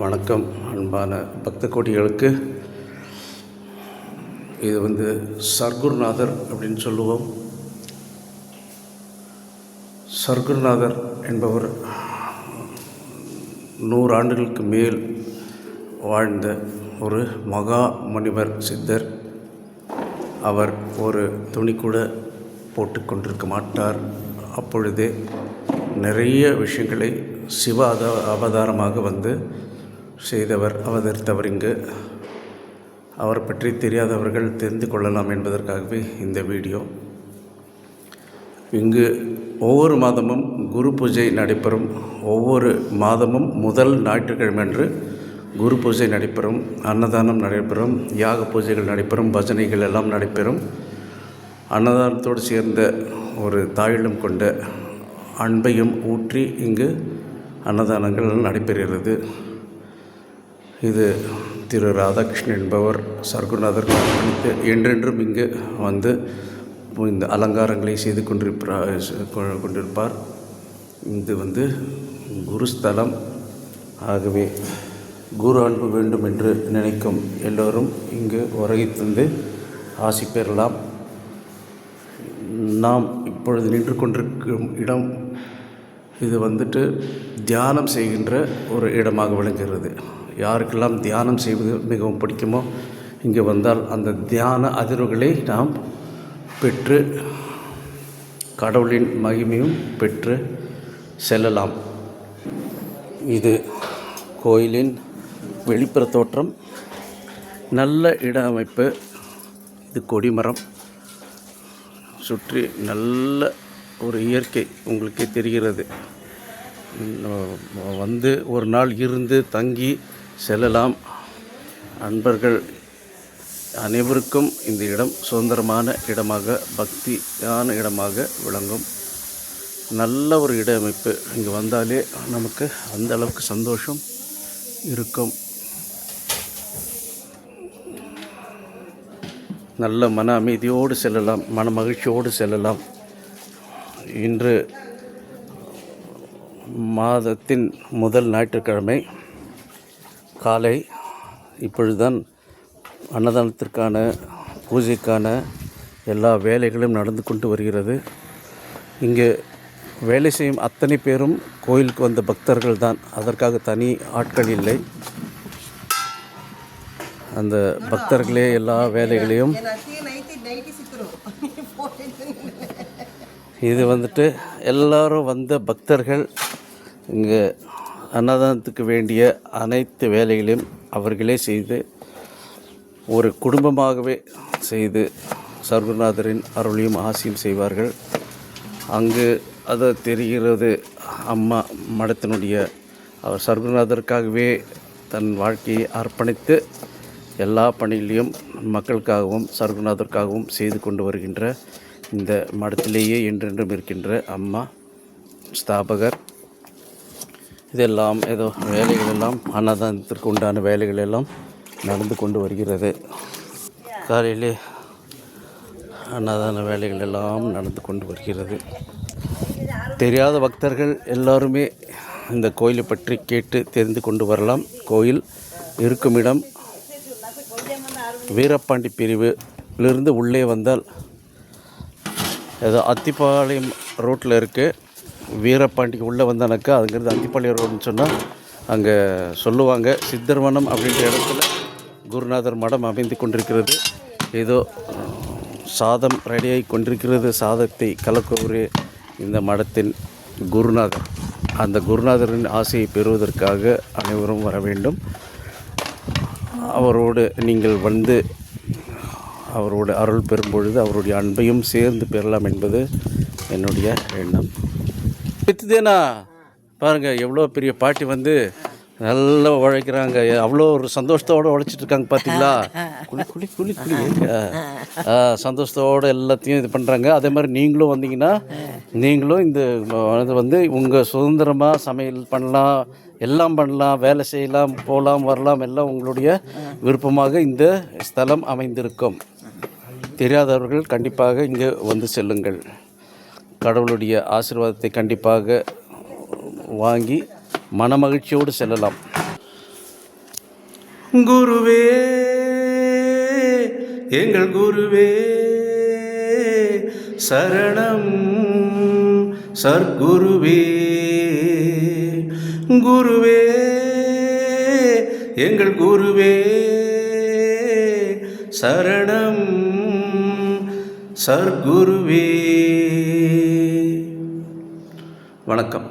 வணக்கம் அன்பான பக்த கோடிகளுக்கு இது வந்து சர்க்குருநாதர் அப்படின்னு சொல்லுவோம். சர்க்குருநாதர் என்பவர் நூறு ஆண்டுகளுக்கு மேல் வாழ்ந்த ஒரு மகா முனிவர் சித்தர். அவர் ஒரு துணி கூட போட்டுக்கொண்டிருக்க மாட்டார். அப்பொழுதே நிறைய விஷயங்களை சிவ அத அவதாரமாக வந்து செய்தவர் அவதரித்தவர் இங்கு. அவர் பற்றி தெரியாதவர்கள் தெரிந்து கொள்ளலாம் என்பதற்காகவே இந்த வீடியோ. இங்கு ஒவ்வொரு மாதமும் குரு பூஜை நடைபெறும். ஒவ்வொரு மாதமும் முதல் ஞாயிற்றுக்கிழமை குரு பூஜை நடைபெறும். அன்னதானம் நடைபெறும். யாக பூஜைகள் நடைபெறும். பஜனைகள் எல்லாம் நடைபெறும். அன்னதானத்தோடு சேர்ந்த ஒரு தாயிலும் கொண்ட அன்பையும் ஊற்றி இங்கு அன்னதானங்கள் நடைபெறுகிறது. இது திரு ராதாகிருஷ்ணன் என்பவர் சர்க்குநாதர் அர்ப்பணித்து என்றென்றும் இங்கு வந்து இந்த அலங்காரங்களை செய்து கொண்டிருப்பார் கொண்டிருப்பார். இது வந்து குருஸ்தலம். ஆகவே குரு அன்பு வேண்டும் என்று நினைக்கும் எல்லோரும் இங்கு உறகை தந்து ஆசி பெறலாம். நாம் இப்பொழுது நின்று கொண்டிருக்கும் இடம் இது வந்துட்டு தியானம் செய்கின்ற ஒரு இடமாக விளங்குகிறது. யாருக்கெல்லாம் தியானம் செய்வது மிகவும் பிடிக்குமோ இங்கே வந்தால் அந்த தியான அதிர்வுகளை நாம் பெற்று கடவுளின் மகிமையும் பெற்று செல்லலாம். இது கோயிலின் வெளிப்புற தோற்றம். நல்ல இட அமைப்பு. இது கொடிமரம். சுற்றி நல்ல ஒரு இயற்கை உங்களுக்கே தெரிகிறது. வந்து ஒரு நாள் இருந்து தங்கி செல்லலாம். அன்பர்கள் அனைவருக்கும் இந்த இடம் சுதந்திரமான இடமாக பக்தியான இடமாக விளங்கும். நல்ல ஒரு இட அமைப்பு இங்கே வந்தாலே நமக்கு அந்த அளவுக்கு சந்தோஷம் இருக்கும். நல்ல மன அமைதியோடு செல்லலாம் மன மகிழ்ச்சியோடு செல்லலாம். இன்று மாதத்தின் முதல் ஞாயிற்றுக்கிழமை காலை இப்பொழுதுதான் அன்னதானத்திற்கான பூஜைக்கான எல்லா வேலைகளும் நடந்து கொண்டு வருகிறது. இங்கே வேலை செய்யும் அத்தனை பேரும் கோயிலுக்கு வந்த பக்தர்கள் தான் அதற்காக தனி ஆட்கள் இல்லை. அந்த பக்தர்களே எல்லா வேலைகளையும் இது வந்துட்டு எல்லோரும் வந்த பக்தர்கள் இங்கே அன்னதானத்துக்கு வேண்டிய அனைத்து வேலைகளையும் அவர்களே செய்து ஒரு குடும்பமாகவே செய்து சர்வநாதரின் அருளையும் ஆசியும் செய்வார்கள். அங்கு அது தெரிகிறது அம்மா மடத்தினுடைய அவர் சர்வநாதருக்காகவே தன் வாழ்க்கையை அர்ப்பணித்து எல்லா பணிகளையும் மக்களுக்காகவும் சர்வநாதருக்காகவும் செய்து கொண்டு வருகின்ற இந்த மடத்திலேயே என்றென்றும் இருக்கின்ற அம்மா ஸ்தாபகர் இதெல்லாம் ஏதோ வேலைகள் எல்லாம் அன்னதானத்திற்கு உண்டான வேலைகள் எல்லாம் நடந்து கொண்டு வருகிறது. காலையிலே அன்னதான வேலைகள் எல்லாம் நடந்து கொண்டு வருகிறது. தெரியாத பக்தர்கள் எல்லாருமே இந்த கோயிலை பற்றி கேட்டு தெரிந்து கொண்டு வரலாம். கோயில் இருக்கும் இடம். வீரப்பாண்டி பிரிவிலிருந்து உள்ளே வந்தால் ஏதோ அத்திப்பாளையம் ரோட்டில் இருக்குது வீரப்பாண்டிக்கு உள்ளே வந்தானாக்கா அங்கேருந்து அத்திப்பாளையம் ரோடுன்னு சொன்னால் அங்கே சொல்லுவாங்க. சித்தர்வனம் அப்படின்ற இடத்துல குருநாதர் மடம் அமைந்து கொண்டிருக்கிறது. ஏதோ சாதம் ரெடியாகி கொண்டிருக்கிறது. சாதத்தை கலக்குவரே இந்த மடத்தின் குருநாதர். அந்த குருநாதரின் ஆசையை பெறுவதற்காக அனைவரும் வர வேண்டும். அவரோடு நீங்கள் வந்து அவரோட அருள் பெறும் பொழுது அவருடைய அன்பையும் சேர்ந்து பெறலாம் என்பது என்னுடைய எண்ணம். வித்துதேனா பாருங்கள் எவ்வளோ பெரிய பாட்டி வந்து நல்லா உழைக்கிறாங்க. அவ்வளோ ஒரு சந்தோஷத்தோடு உழைச்சிட்டு இருக்காங்க பார்த்தீங்களா குளி குளி குளி குளி. சந்தோஷத்தோடு எல்லாத்தையும் இது பண்ணுறாங்க அதே மாதிரி நீங்களும் வந்தீங்கன்னா நீங்களும் இந்த இது வந்து உங்கள் சுதந்திரமாக சமையல் பண்ணலாம் எல்லாம் பண்ணலாம் வேலை செய்யலாம் போகலாம் வரலாம் எல்லாம் உங்களுடைய விருப்பமாக இந்த ஸ்தலம் அமைந்திருக்கும். தெரியாதவர்கள் கண்டிப்பாக இங்கே வந்து செல்லுங்கள். கடவுளுடைய ஆசீர்வாதத்தை கண்டிப்பாக வாங்கி மனமகிழ்ச்சியோடு செல்லலாம். குருவே எங்கள் குருவே சரணம் சர்க்குருவே. குருவே எங்கள் குருவே சரணம் சர்க்குருவே. வணக்கம்.